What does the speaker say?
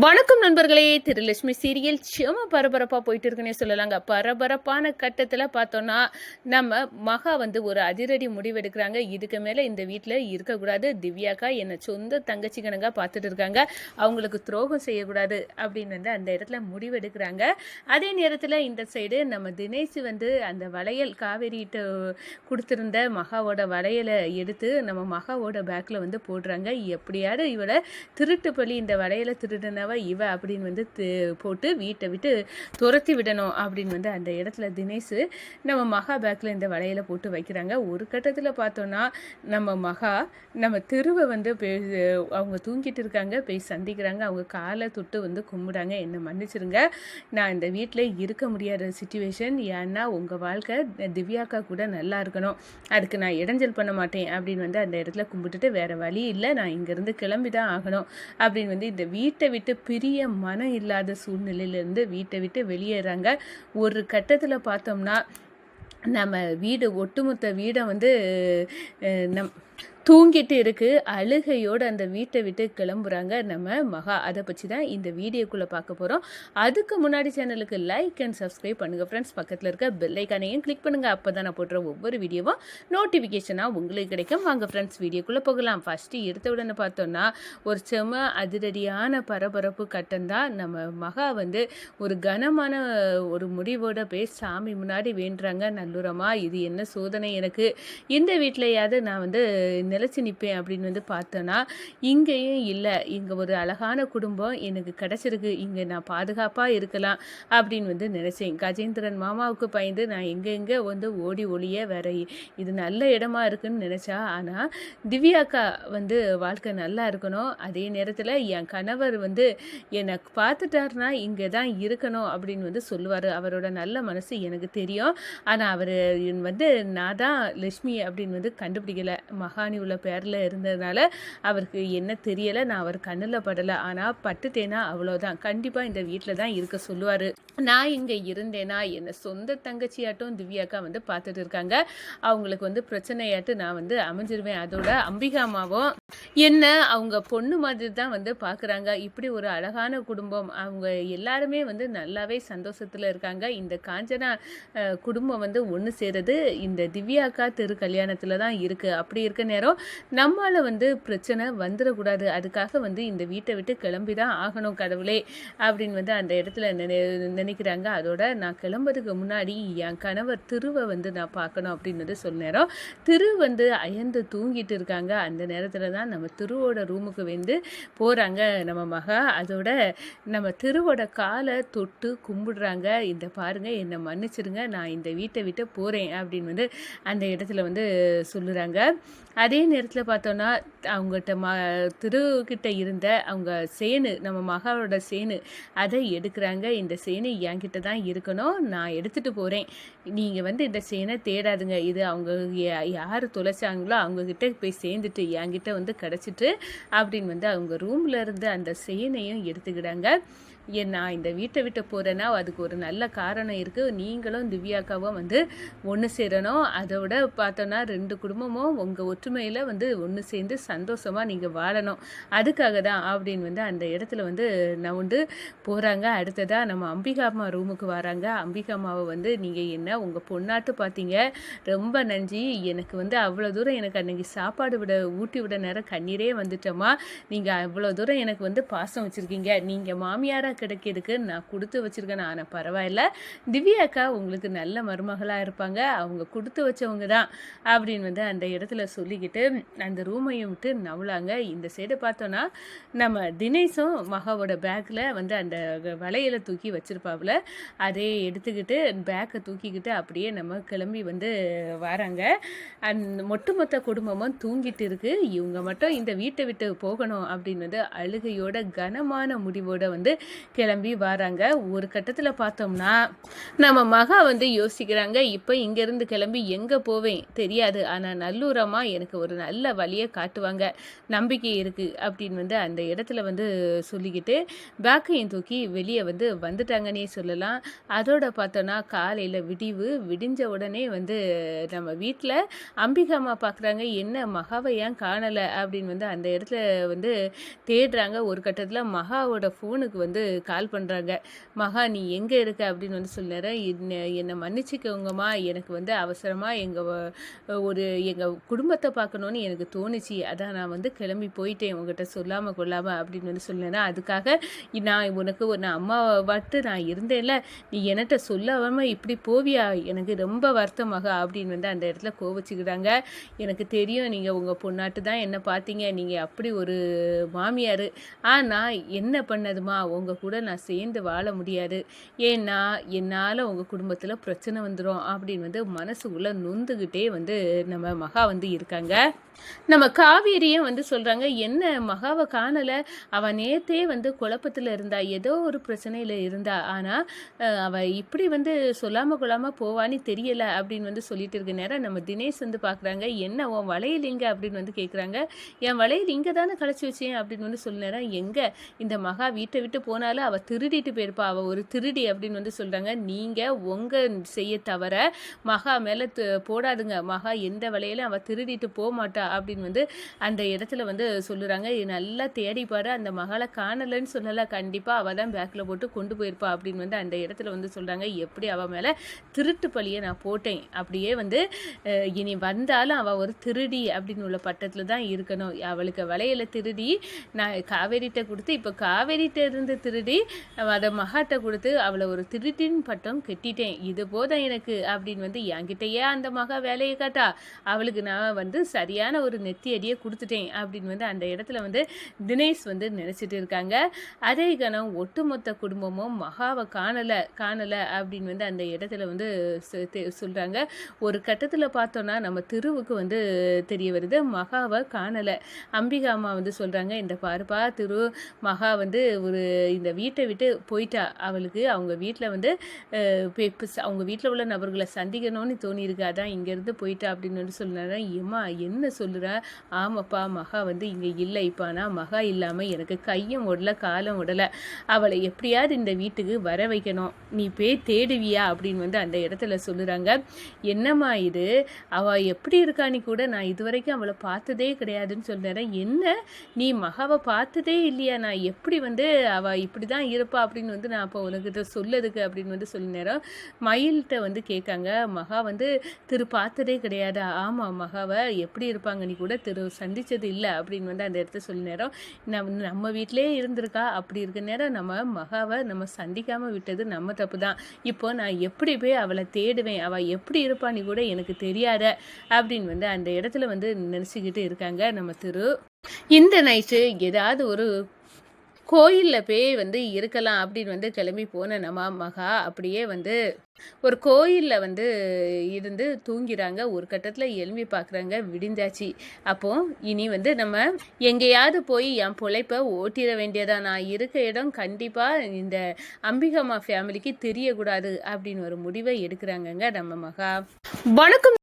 வணக்கம் நண்பர்களே. திருலட்சுமி சீரியல் செம பரபரப்பாக போயிட்டு இருக்குன்னே சொல்லலாங்க. பரபரப்பான கட்டத்தில் பார்த்தோன்னா நம்ம மகா வந்து ஒரு அதிரடி முடிவெடுக்கிறாங்க. இதுக்கு மேலே இந்த வீட்டில் இருக்கக்கூடாது. திவ்யாக்கா என்னை சொந்த தங்கச்சி கணக்காக பார்த்துட்டு இருக்காங்க. அவங்களுக்கு துரோகம் செய்யக்கூடாது அப்படின்னு வந்து அந்த இடத்துல முடிவெடுக்கிறாங்க. அதே நேரத்தில் இந்த சைடு நம்ம தினேஷ் வந்து அந்த வளையல் காவேரிட்ட கொடுத்துருந்த மகாவோட வளையலை எடுத்து நம்ம மகாவோட பேக்கில் வந்து போடுறாங்க. எப்படியாவது இவளை திருட்டு பள்ளி இந்த வளையலை திருடினவ இவ அப்படின்னு வந்து போட்டு வீட்டை விட்டு துரத்தி விடணும் அப்படின்னு வந்து அந்த இடத்துல தினேஷ் நம்ம மகா பேக்கில் இந்த வலையில் போட்டு வைக்கிறாங்க. ஒரு கட்டத்தில் பார்த்தோன்னா நம்ம மகா நம்ம தெருவை வந்து அவங்க தூங்கிட்டு இருக்காங்க. போய் சந்திக்கிறாங்க. அவங்க காலை தொட்டு வந்து கும்பிடாங்க. என்னை மன்னிச்சிருங்க. நான் இந்த வீட்டில் இருக்க முடியாத சுச்சுவேஷன் ஏன்னா உங்கள் வாழ்க்கை திவ்யாக்கா கூட நல்லா இருக்கணும். அதுக்கு நான் இடைஞ்சல் பண்ண மாட்டேன். அப்படின்னு வந்து அந்த இடத்துல கும்பிட்டுட்டு வேறு வழி இல்லை. நான் இங்கேருந்து கிளம்பி தான் ஆகணும். அப்படின்னு வந்து இந்த வீட்டை விட்டு பிரிய மனம் இல்லாத சூழ்நிலையிலேருந்து வீட்டை விட்டு வெளியேறாங்க. ஒரு கட்டத்தில் பார்த்தோம்னா நம்ம வீடு ஒட்டுமொத்த வீடை வந்து நம் தூங்கிட்டு இருக்குது அழுகையோடு அந்த வீட்டை விட்டு கிளம்புறாங்க நம்ம மகா. அதை பற்றி தான் இந்த வீடியோக்குள்ளே பார்க்க போகிறோம் அதுக்கு முன்னாடி சேனலுக்கு லைக் அண்ட் சப்ஸ்கிரைப் பண்ணுங்கள் ஃப்ரெண்ட்ஸ் பக்கத்தில் இருக்க பெல்லைக்கானையும் கிளிக் பண்ணுங்கள் அப்போ தான் நான் போடுற ஒவ்வொரு வீடியோவும் நோட்டிஃபிகேஷனாக உங்களுக்கு கிடைக்கும். வாங்க ஃப்ரெண்ட்ஸ் வீடியோக்குள்ளே போகலாம். ஃபஸ்ட்டு எடுத்த உடனே பார்த்தோன்னா ஒரு செம அதிரடியான பரபரப்பு கட்டம் தான் நம்ம மகா வந்து ஒரு கனமான ஒரு முடிவோட போய் சாமி முன்னாடி வேண்டுறாங்க. நல்லுரமா இது என்ன சோதனை எனக்கு? இந்த வீட்டிலையாவது நான் வந்து நிலச்சி நிற்பேன் அப்படின்னு வந்து பார்த்தோன்னா இங்கேயும் இல்லை. இங்கே ஒரு அழகான குடும்பம் எனக்கு கிடச்சிருக்கு. இங்கே நான் பாதுகாப்பாக இருக்கலாம் அப்படின்னு வந்து நினச்சேன். கஜேந்திரன் மாமாவுக்கு பயந்து நான் எங்கெங்கே வந்து ஓடி ஒளிய வேற இது நல்ல இடமா இருக்குன்னு நினச்சா ஆனால் திவ்யாக்கா வந்து வாழ்க்கை நல்லா இருக்கணும். அதே நேரத்தில் என் கணவர் வந்து என்னை பார்த்துட்டாருனா இங்கே தான் இருக்கணும் அப்படின்னு வந்து சொல்லுவார். அவரோட நல்ல மனசு எனக்கு தெரியும். ஆனால் அவர் வந்து நான் தான் லட்சுமி அப்படின்னு வந்து கண்டுபிடிக்கல. மகாணி உள்ள பேரில் இருந்ததுனால அவருக்கு என்ன தெரியலை நான் அவர் கண்ணில் படலை. ஆனால் பட்டுட்டேனா அவ்வளோதான் கண்டிப்பாக இந்த வீட்டில் தான் இருக்க சொல்லுவார். நான் இங்கே இருந்தேனா என்னை சொந்த தங்கச்சியாட்டும் திவ்யாக்கா வந்து பார்த்துட்டு இருக்காங்க. அவங்களுக்கு வந்து பிரச்சனையாட்டு நான் வந்து அமைஞ்சிருவேன். அதோட அம்பிகாமாவும் என்ன அவங்க பொண்ணு மாதிரி தான் வந்து பார்க்குறாங்க. இப்படி ஒரு அழகான குடும்பம். அவங்க எல்லாருமே வந்து நல்லாவே சந்தோஷத்தில் இருக்காங்க. இந்த காஞ்சனா குடும்பம் வந்து ஒன்று சேருது. இந்த திவ்யாக்கா திரு கல்யாணத்தில் தான் இருக்குது அப்படி இருக்க நேரம் நம்மால் வந்து பிரச்சனை வந்துடக்கூடாது அதுக்காக வந்து இந்த வீட்டை விட்டு கிளம்பி தான் ஆகணும் கடவுளே அப்படின்னு வந்து அந்த இடத்துல நினை நினைக்கிறாங்க. அதோட நான் கிளம்புறதுக்கு முன்னாடி என் கணவர் திருவை வந்து நான் பார்க்கணும் அப்படின்னு வந்து சொன்ன நேரம் திரு வந்து அயர்ந்து தூங்கிட்டு இருக்காங்க. அந்த நேரத்தில் தான் நம்ம திருவோட ரூமுக்கு வந்து போகிறாங்க நம்ம மகா. அதோட நம்ம திருவோட காலை தொட்டு கும்பிடுறாங்க. இந்த பாருங்க என்னை மன்னிச்சிருங்க. நான் இந்த வீட்டை விட்டு போகிறேன் அப்படின்னு வந்து அந்த இடத்துல வந்து சொல்லுறாங்க. அதே நேரத்தில் பார்த்தோன்னா அவங்ககிட்ட ம திருக்கிட்ட இருந்த அவங்க சேனு நம்ம மகாவோட சேனு அதை எடுக்கிறாங்க. இந்த சேனு என்கிட்ட தான் இருக்கணும். நான் எடுத்துகிட்டு போகிறேன் நீங்கள் வந்து இந்த சேனை தேடாதுங்க. இது அவங்க யா- யார் தொலைச்சாங்களோ அவங்கக்கிட்ட போய் சேர்ந்துட்டு என்கிட்ட வந்து கிடச்சிட்டு அப்படின்னு வந்து அவங்க ரூமில் இருந்து அந்த சேனையும் எடுத்துக்கிட்டாங்க நான் இந்த வீட்டை விட்டு போகிறேன்னா அதுக்கு ஒரு நல்ல காரணம் இருக்குது நீங்களும் திவ்யாக்காவும் வந்து ஒன்று சேரணும். அதோட பார்த்தோன்னா ரெண்டு குடும்பமும் உங்கள் ஒற்றுமையில் வந்து ஒன்று சேர்ந்து சந்தோஷமாக நீங்கள் வாழணும். அதுக்காக தான் அப்படின்னு வந்து அந்த இடத்துல வந்து நான் வந்து போகிறாங்க அடுத்ததாக நம்ம அம்பிகா அம்மா ரூமுக்கு வராங்க. அம்பிகா அம்மாவை வந்து நீங்கள் என்ன உங்கள் பொண்ணாட்டு பார்த்தீங்க ரொம்ப நன்றி. எனக்கு வந்து அவ்வளோ தூரம் எனக்கு அன்னைக்கு சாப்பாடு விட ஊட்டி விட நேரம் கண்ணீரே வந்துட்டோமா நீங்கள் அவ்வளோ தூரம் எனக்கு வந்து பாசம் வச்சுருக்கீங்க. நீங்கள் மாமியாராக கிடைக்கிறதுக்கு நான் கொடுத்து வச்சுருக்கேன். ஆனால் பரவாயில்ல. திவ்யா அக்கா உங்களுக்கு நல்ல மருமகளாக இருப்பாங்க. அவங்க கொடுத்து வச்சவங்க தான் அப்படின்னு வந்து அந்த இடத்துல சொல்லிக்கிட்டு அந்த ரூமையும் விட்டு நவலாங்க இந்த சைடு பார்த்தோன்னா நம்ம தினேஷும் மகாவோட பேக்கில் வந்து அந்த வளையலை தூக்கி வச்சிருப்பாப்புல. அதே எடுத்துக்கிட்டு பேக்கை தூக்கிக்கிட்டு அப்படியே நம்ம கிளம்பி வந்து வராங்க. அந்த ஒட்டுமொத்த குடும்பமும் தூங்கிட்டு இருக்கு. இவங்க மட்டும் இந்த வீட்டை விட்டு போகணும் அப்படின்னு வந்து அழுகையோட கனமான முடிவோட வந்து கிளம்பி வராங்க. ஒரு கட்டத்தில் பார்த்தோம்னா நம்ம மகா வந்து யோசிக்கிறாங்க இப்போ இங்கேருந்து கிளம்பி எங்கே போவேன்? தெரியாது. ஆனால் நல்லூரமாக எனக்கு ஒரு நல்ல வழியை காட்டுவாங்க. நம்பிக்கை இருக்குது அப்படின்னு வந்து அந்த இடத்துல வந்து சொல்லிக்கிட்டு பேக்கையும் தூக்கி வெளியே வந்து வந்துட்டாங்கன்னே சொல்லலாம். அதோட பார்த்தோன்னா காலையில் விடிவு விடிஞ்ச உடனே வந்து நம்ம வீட்டில் அம்பிகாமா பார்க்குறாங்க என்ன மகாவை ஏன் காணலை? அப்படின்னு வந்து அந்த இடத்துல வந்து தேடுறாங்க. ஒரு கட்டத்தில் மகாவோட ஃபோனுக்கு வந்து கால் பண்ணுறாங்க மகா நீ எங்கே இருக்க? அப்படின்னு வந்து சொல்லிடுறேன் என்னை மன்னிச்சுக்கோங்கம்மா. எனக்கு வந்து அவசரமாக எங்கள் ஒரு எங்கள் குடும்பத்தை பார்க்கணுன்னு எனக்கு தோணுச்சு. அதான் நான் வந்து கிளம்பி போயிட்டேன். உங்ககிட்ட சொல்லாமல் கொள்ளாமல் அப்படின்னு வந்து சொல்லுறேன் அதுக்காக நான் உனக்கு ஒரு நான் அம்மாவை வட்டு நான் இருந்தேன்ல. நீ என்கிட்ட சொல்லாமல் இப்படி போவியா? எனக்கு ரொம்ப வருத்தமாக அப்படின்னு வந்து அந்த இடத்துல கோவச்சுக்கிட்டாங்க எனக்கு தெரியும். நீங்கள் உங்கள் பொண்ணாட்டு தான் என்ன பார்த்தீங்க. நீங்கள் அப்படி ஒரு மாமியார். ஆனால் என்ன பண்ணதுமா உங்கள் கூட நான் சேர்ந்து வாழ முடியாது. ஏன்னா என்னால் உங்கள் குடும்பத்தில் பிரச்சனை வந்துடும் அப்படின்னு வந்து மனசுக்குள்ளே நொந்துக்கிட்டே வந்து நம்ம மகா வந்து இருக்காங்க. நம்ம காவேரியும் வந்து சொல்கிறாங்க என்ன மகாவை காணலை? அவள் நேத்தே வந்து குழப்பத்தில் இருந்தா ஏதோ ஒரு பிரச்சனையில் இருந்தா. ஆனால் அவள் இப்படி வந்து சொல்லாமல் கொள்ளாமல் போவான்னு தெரியலை அப்படின்னு வந்து சொல்லிட்டு இருக்க நேரம் நம்ம தினேஷ் வந்து பார்க்குறாங்க என்ன உன் வளையல் எங்கே? அப்படின்னு வந்து கேட்குறாங்க என் வளையல் இங்கே தானே கழிச்சு வச்சேன் அப்படின்னு வந்து சொல்ல நேரம் எங்கே? இந்த மகா வீட்டை விட்டு போனாலும் அவள் திருடிட்டு போயிருப்பா. அவள் ஒரு திருடி அப்படின்னு வந்து சொல்கிறாங்க நீங்கள் உங்கள் செய்ய தவிர மகா மேலே போடாதுங்க. மகா எந்த வளையலும் அவள் திருடிட்டு போக மாட்டா அப்படின்னு வந்து அந்த இடத்துல வந்து சொல்லுறாங்க. நல்லா தேடிப்பாரு அந்த மகளை காணலைன்னு சொல்லலை கண்டிப்பாக அவள் தான் பேக்கில் போட்டு கொண்டு போயிருப்பா அப்படின்னு வந்து அந்த இடத்துல வந்து சொல்கிறாங்க எப்படி அவள் மேலே திருட்டு பழியை நான் போட்டேன்? அப்படியே வந்து இனி வந்தாலும் அவள் ஒரு திருடி அப்படின்னு உள்ள பட்டத்தில் தான் இருக்கணும். அவளுக்கு வளையல திருடி நான் காவேரிட்ட கொடுத்து இப்போ காவேரிட்ட இருந்து திருடி அதை மகாட்ட கொடுத்து அவளை ஒரு திருட்டின் பட்டம் கெட்டிட்டேன். இது போதும் எனக்கு அப்படின்னு வந்து என்கிட்டயே அந்த மகா வேலையை காட்டா. அவளுக்கு நான் வந்து சரியான ஒரு நெத்தி அடியை கொடுத்துட்டேன் அப்படின்னு வந்து அந்த இடத்துல வந்து தினேஷ் வந்து நினச்சிட்டு இருக்காங்க. அதே கணம் ஒட்டுமொத்த குடும்பமும் மகாவை காணலை காணலை அப்படின்னு வந்து அந்த இடத்துல வந்து சொல்கிறாங்க ஒரு கட்டத்தில் பார்த்தோன்னா நம்ம திருவுக்கு வந்து தெரிய வருது மகாவை காணலை. அம்பிகா அம்மா வந்து சொல்கிறாங்க இந்த பாருப்பா திரு மகா வந்து ஒரு இந்த வீட்டை விட்டு போயிட்டா அவளுக்கு அவங்க வீட்டில் வந்து அவங்க வீட்டில் உள்ள நபர்களை சந்திக்கணும்னு தோணியிருக்கு. அதான் இங்கேருந்து போயிட்டா அப்படின்னு வந்து சொல்லுறாங்க ஏம்மா என்ன சொல்லுற ஆமாப்பா மகா வந்து இங்கே இல்லை. இப்போ ஆனால் மகா இல்லாமல் எனக்கு கையும் உடல காலம் உடலை அவளை எப்படியாவது இந்த வீட்டுக்கு வர வைக்கணும். நீ போய் தேடுவியா? அப்படின்னு வந்து அந்த இடத்துல சொல்லுறாங்க. என்னம்மா இது? அவள் எப்படி இருக்கான்னு கூட? நான் இது வரைக்கும் அவளை பார்த்ததே கிடையாதுன்னு சொல்லுறேன் என்ன? நீ மகாவை பார்த்ததே இல்லையா? நான் எப்படி வந்து அவள் இப்படி தான் இருப்பா அப்படின்னு வந்து நான் அப்போ உனக்கிட்ட சொல்லதுக்கு அப்படின்னு வந்து சொல்லி நேரம் மயில்கிட்ட வந்து கேட்காங்க மகா வந்து திரு பார்த்ததே கிடையாது? ஆமாம் மகாவை எப்படி இருப்பாங்க? நீ கூட திரு சந்தித்தது இல்லை. அப்படின்னு வந்து அந்த இடத்த சொல்லி நேரம் நம்ம நம்ம வீட்டிலே இருந்திருக்கா? அப்படி இருக்க நேரம் நம்ம மகாவை நம்ம சந்திக்காமல் விட்டது நம்ம தப்பு தான் இப்போ நான் எப்படி போய் அவளை தேடுவேன்? அவள் எப்படி இருப்பான்னு கூட எனக்கு தெரியாத. அப்படின்னு வந்து அந்த இடத்துல வந்து நினச்சிக்கிட்டு இருக்காங்க நம்ம திரு. இந்த நைட்டு ஏதாவது ஒரு கோயிலில் போய் வந்து இருக்கலாம் அப்படின்னு வந்து கிளம்பி போன நம்ம மகா அப்படியே வந்து ஒரு கோயிலில் வந்து இருந்து தூங்கிறாங்க. ஒரு கட்டத்தில் எழும்பி பார்க்குறாங்க விடிந்தாச்சு அப்போ இனி வந்து நம்ம எங்கேயாவது போய் என் பொழைப்பை ஓட்டிட வேண்டியதான் நான் இருக்க இடம் கண்டிப்பாக இந்த அம்பிகம்மா ஃபேமிலிக்கு தெரியக்கூடாது அப்படின்னு ஒரு முடிவை எடுக்கிறாங்கங்க நம்ம மகா. வணக்கம்.